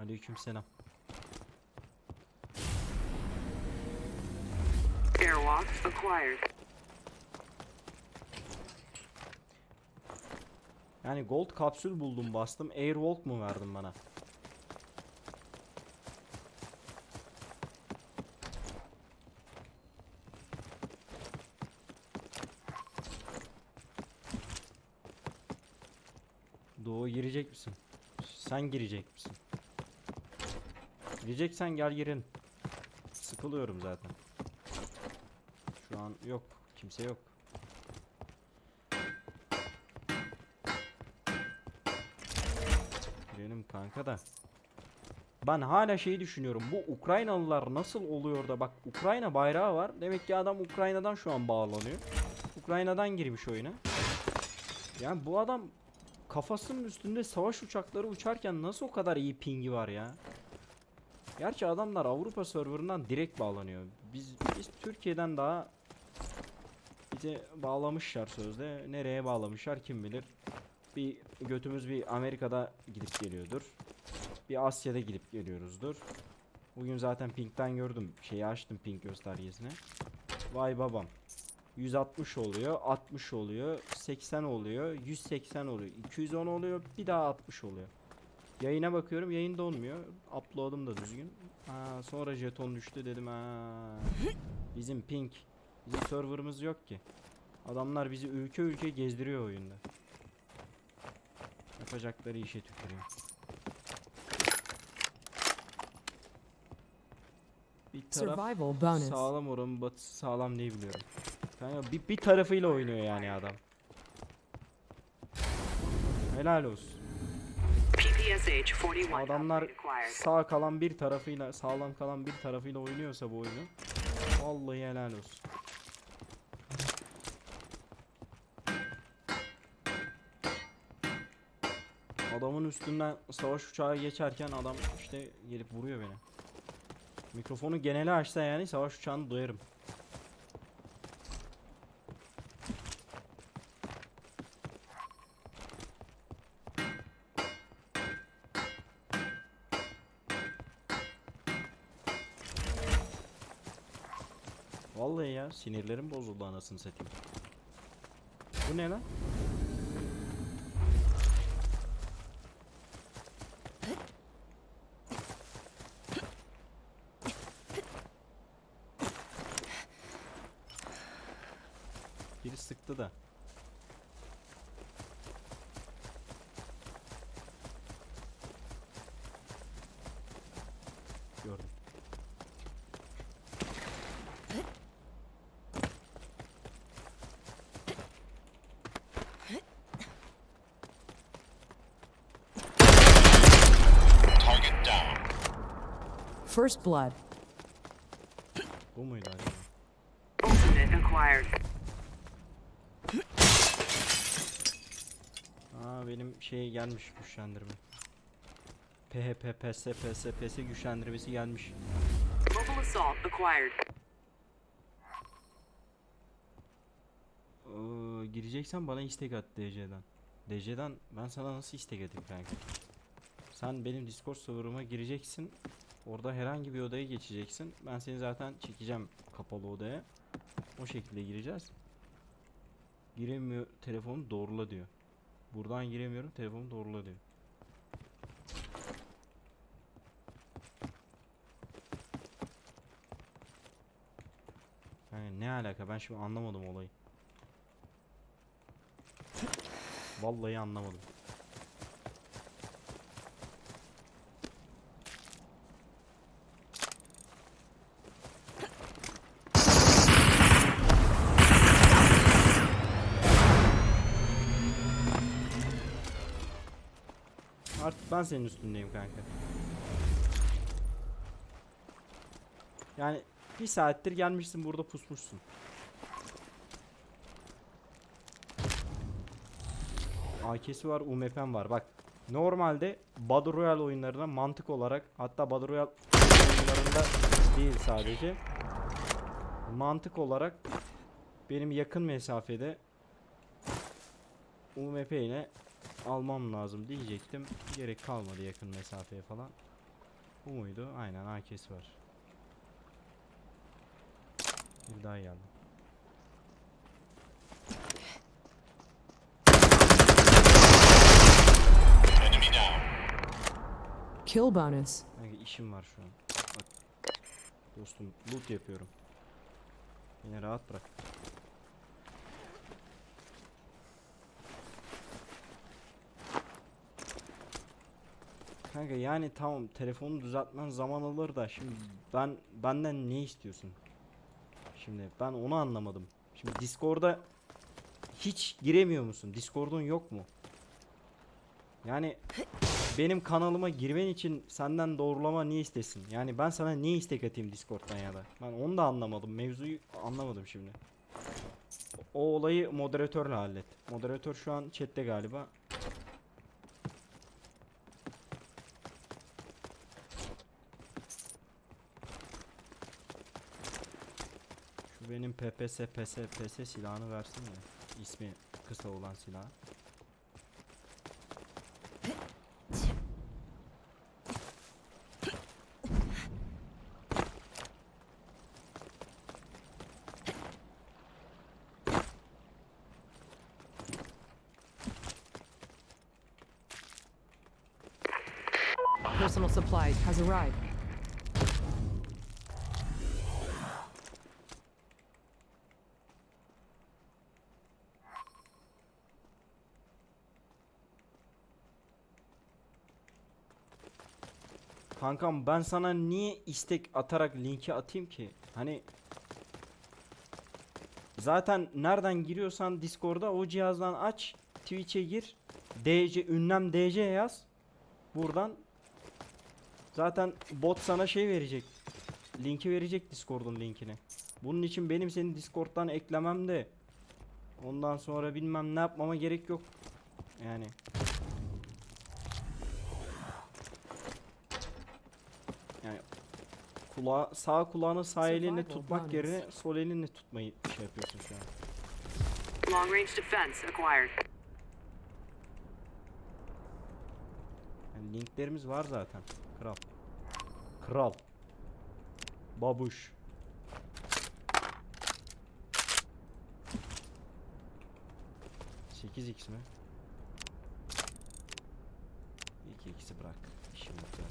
Aleykümselam. Airwalk acquired. Yani gold kapsül buldum bastım. Airwalk mu verdin bana? Doğu girecek misin? Sen girecek misin? Gireceksen gel girin. Sıkılıyorum zaten. Şu an yok. Kimse yok. Girelim kanka da. Ben hala şeyi düşünüyorum. Bu Ukraynalılar nasıl oluyor da bak Ukrayna bayrağı var. Demek ki adam Ukrayna'dan şu an bağlanıyor. Ukrayna'dan girmiş oyuna. Yani bu adam kafasının üstünde savaş uçakları uçarken nasıl o kadar iyi pingi var ya? Gerçi adamlar Avrupa serverından direkt bağlanıyor. Biz biz Türkiye'den daha bize bağlamışlar sözde. Nereye bağlamışlar kim bilir. Bir götümüz bir Amerika'da gidip geliyordur. Bir Asya'da gidip geliyoruzdur. Bugün zaten Pink'ten gördüm. Şeyi açtım Pink göstergesine. Vay babam. 160 oluyor, 60 oluyor, 80 oluyor, 180 oluyor, 210 oluyor, bir daha 60 oluyor. Yayına bakıyorum, yayında olmuyor. Upload'um da düzgün. Ha, sonra jeton düştü dedim ha. Bizim Pink, bizim serverımız yok ki. Adamlar bizi ülke ülke gezdiriyor oyunda. Yapacakları işe tükürüyor. Bir taraf Survival bonus. sağlam oranın batısı sağlam diye biliyorum. Kanka bir, bir tarafıyla oynuyor yani adam. Helal olsun. PPSH 41 Adamlar sağ kalan bir tarafıyla sağlam kalan bir tarafıyla oynuyorsa bu oyunu vallahi helal olsun. Adamın üstünden savaş uçağı geçerken adam işte gelip vuruyor beni. Mikrofonu genele açsa yani savaş uçağını duyarım. Vallahi ya sinirlerim bozuldu anasını satayım. Bu ne lan? Biri sıktı da. Gördüm. Target down. First blood. Bu muydu acaba? Acquired. Aa benim şey gelmiş güçlendirme. PHP, PS, PS, PS güçlendirmesi gelmiş. Mobile assault acquired. Ee, gireceksen bana istek at DC'den. DC'den ben sana nasıl istek atayım kanka? Sen benim Discord serverıma gireceksin. Orada herhangi bir odaya geçeceksin. Ben seni zaten çekeceğim kapalı odaya. O şekilde gireceğiz. Giremiyor telefonu doğrula diyor. Buradan giremiyorum telefonu doğrula diyor. Yani ne alaka ben şimdi anlamadım olayı. Vallahi anlamadım. Ben senin üstündeyim kanka. Yani bir saattir gelmişsin burada pusmuşsun. AK'si var, UMP'm var. Bak normalde Battle Royale oyunlarına mantık olarak hatta Battle Royale oyunlarında değil sadece mantık olarak benim yakın mesafede UMP ile almam lazım diyecektim. Gerek kalmadı yakın mesafeye falan. Bu muydu? Aynen AK'si var. Bir daha geldi. Kill bonus. Kanka işim var şu an. Bak. Dostum loot yapıyorum. Beni rahat bırak. Kanka yani tamam telefonu düzeltmen zaman alır da şimdi ben benden ne istiyorsun? Şimdi ben onu anlamadım. Şimdi Discord'a hiç giremiyor musun? Discord'un yok mu? Yani benim kanalıma girmen için senden doğrulama niye istesin? Yani ben sana niye istek atayım Discord'dan ya da? Ben onu da anlamadım. Mevzuyu anlamadım şimdi. O olayı moderatörle hallet. Moderatör şu an chatte galiba. Benim PPS PS PS silahını versin ya. İsmi kısa olan silah. Personal supplies has arrived. Kankam ben sana niye istek atarak linki atayım ki? Hani zaten nereden giriyorsan Discord'a o cihazdan aç, Twitch'e gir, DC ünlem DC yaz. Buradan zaten bot sana şey verecek. Linki verecek Discord'un linkini. Bunun için benim seni Discord'dan eklemem de ondan sonra bilmem ne yapmama gerek yok. Yani kulağı sağ kulağını sağ elinle tutmak yerine sol elinle tutmayı şey yapıyorsun şu an. Long range defense acquired. Yani linklerimiz var zaten. Kral. Kral. Babuş. Sekiz x mi? 2 x'i bırak. İşim yok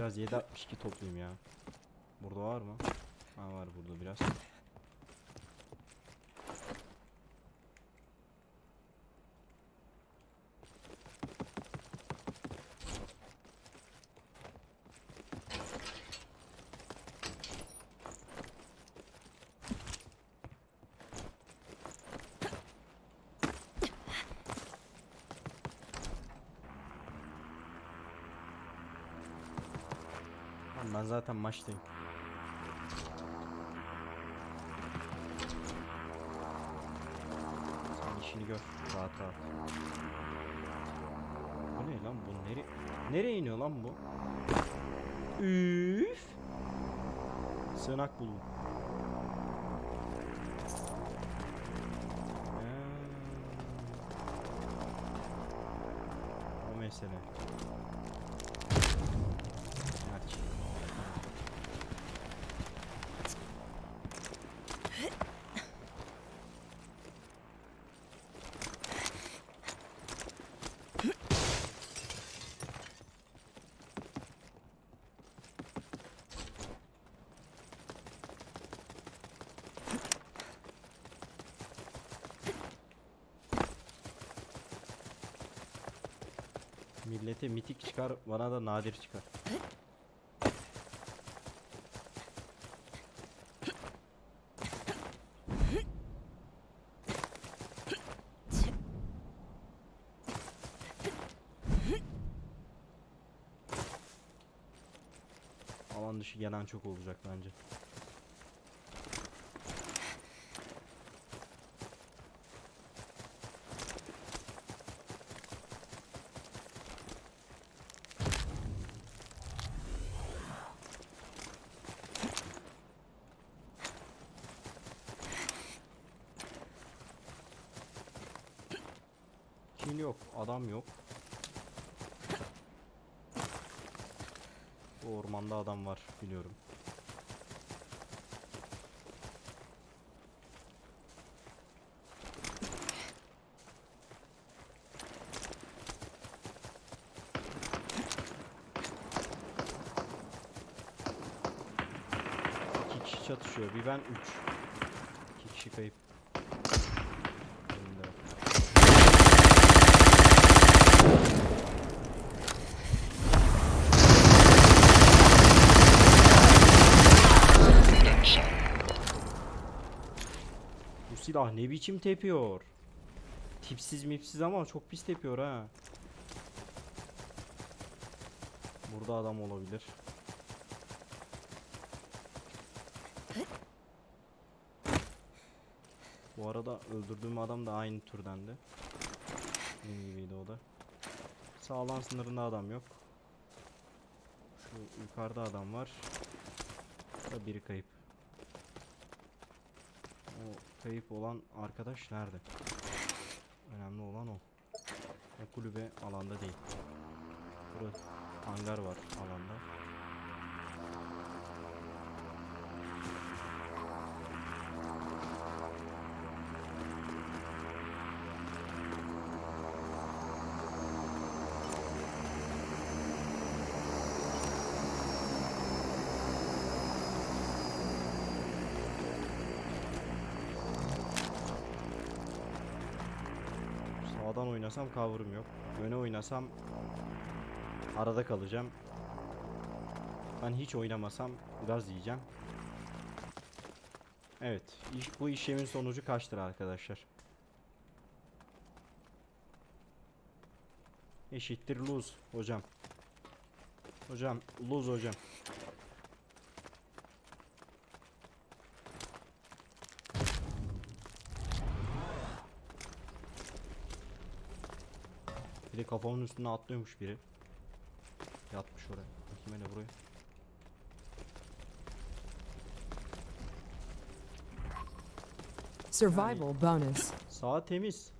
Biraz 762 toplayayım ya. Burada var mı? Ha var burada biraz. Ben zaten maçtayım. Sen işini gör. Rahat rahat. Bu ne lan bu? Nere Nereye iniyor lan bu? Üf. Sığınak buldum. Ha. O mesele. Aç. Millete mitik çıkar, bana da nadir çıkar. Alan dışı gelen çok olacak bence. Yok. Adam yok. Bu ormanda adam var biliyorum. İki kişi çatışıyor. Bir ben üç. İki kişi kayıp. Silah ne biçim tepiyor? Tipsiz mipsiz ama çok pis tepiyor ha. Burada adam olabilir. Bu arada öldürdüğüm adam da aynı türdendi. Benim gibiydi o da. Sağlan sınırında adam yok. Şu yukarıda adam var. Da biri kayıp. O kayıp olan arkadaş nerede? Önemli olan o. Ve kulübe alanda değil. Burada hangar var alanda. Sağdan oynasam kavurum yok. Öne oynasam arada kalacağım. Ben hiç oynamasam gaz yiyeceğim. Evet, iş, bu işlemin sonucu kaçtır arkadaşlar? Eşittir lose hocam. Hocam, lose hocam. De kafamın üstüne atlıyormuş biri. Yatmış oraya. Bakayım hele buraya. Survival bonus. Sağ temiz.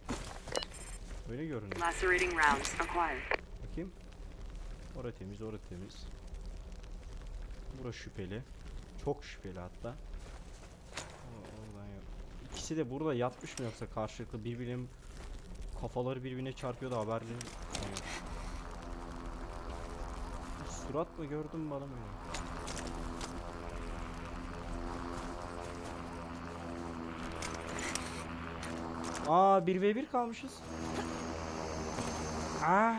Öyle görünüyor. Lacerating rounds acquired. Bakayım. Ora temiz, ora temiz. Bura şüpheli. Çok şüpheli hatta. O- Oradan yok. İkisi de burada yatmış mı yoksa karşılıklı birbirinin kafaları birbirine çarpıyor da haberleri Surat mı gördüm bana mı? öyle? Aa 1v1 kalmışız. Aa.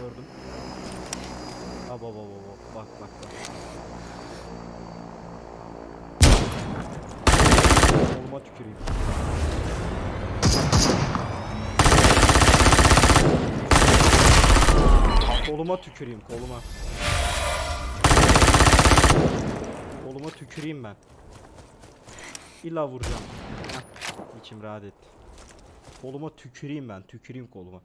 Gördüm. Aa baba baba bak bak bak. Koluma tüküreyim. Koluma tüküreyim koluma. Koluma tüküreyim ben. İlla vuracağım. Heh, İçim rahat etti. Koluma tüküreyim ben. Tüküreyim koluma.